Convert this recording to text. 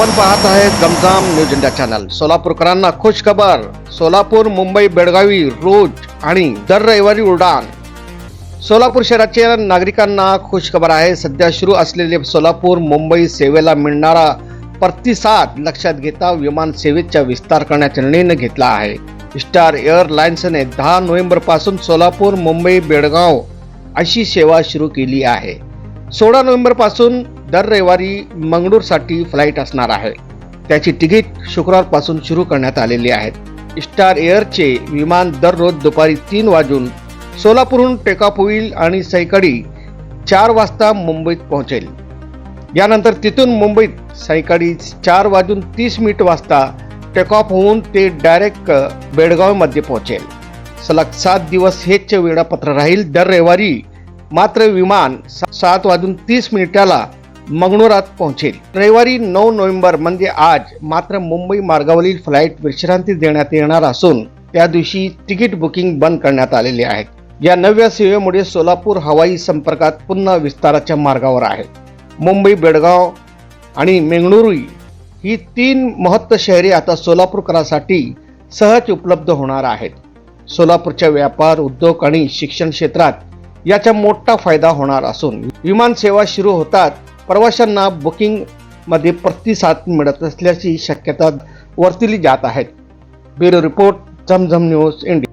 आपण पाहत आहे गमजाम न्यूज इंडिया चॅनल सोलापूरकरांना खुश खबर सोलापूर मुंबई बेळगावी रोज आणि दर रविवारी उड्डाण. सोलापूर शहराच्या नागरिकांना खुश खबर आहे. सध्या सुरू असलेले सोलापूर मुंबई सेवेला मिळणारा प्रतिसाद लक्षात घेता विमान सेवेचा विस्तार करण्याचा निर्णय घेतला आहे. स्टार एअरलाइन्सने दहा नोव्हेंबरपासून सोलापूर मुंबई बेळगाव अशी सेवा सुरू केली आहे. सोळा नोव्हेंबरपासून दर रविवारी मंगळूरसाठी फ्लाईट असणार आहे. त्याची तिकीट शुक्रवारपासून सुरू करण्यात आलेली आहेत स्टार एअरचे विमान दररोज दुपारी तीन वाजून सोलापूरहून टेकऑफ होईल आणि सैकडी चार वाजता मुंबईत पोहोचेल. यानंतर तिथून मुंबईत सायंकाळी चार वाजून तीस मिनिट वाजता टेकऑफ होऊन ते डायरेक्ट बेळगावमध्ये पोहोचेल. सलग सात दिवस हेच वेळापत्र राहील. दर रविवारी मात्र विमान सा- सात वाजून तीस मिनिटाला मंगळुरात पोहोचेल. रविवारी नऊ नोव्हेंबर म्हणजे आज मात्र मुंबई मार्गावरील फ्लाईट विश्रांती देण्यात येणार असून त्या दिवशी तिकीट बुकिंग बंद करण्यात आलेले आहेत या नव्या सेवेमुळे सोलापूर हवाई संपर्कात पुन्हा विस्ताराच्या मार्गावर आहे. मुंबई बेळगाव आणि मेंगळुरू ही तीन महत्त्व शहरे आता सोलापूरकरांसाठी सहज उपलब्ध होणार आहेत. सोलापूरच्या व्यापार उद्योग आणि शिक्षण क्षेत्रात याचा मोठा फायदा होणार असून विमान सेवा सुरू होतात प्रवाशांना बुकिंगमध्ये प्रतिसाद मिळत असल्याची शक्यता वर्तवली जात आहेत bureau report Zamzam news India.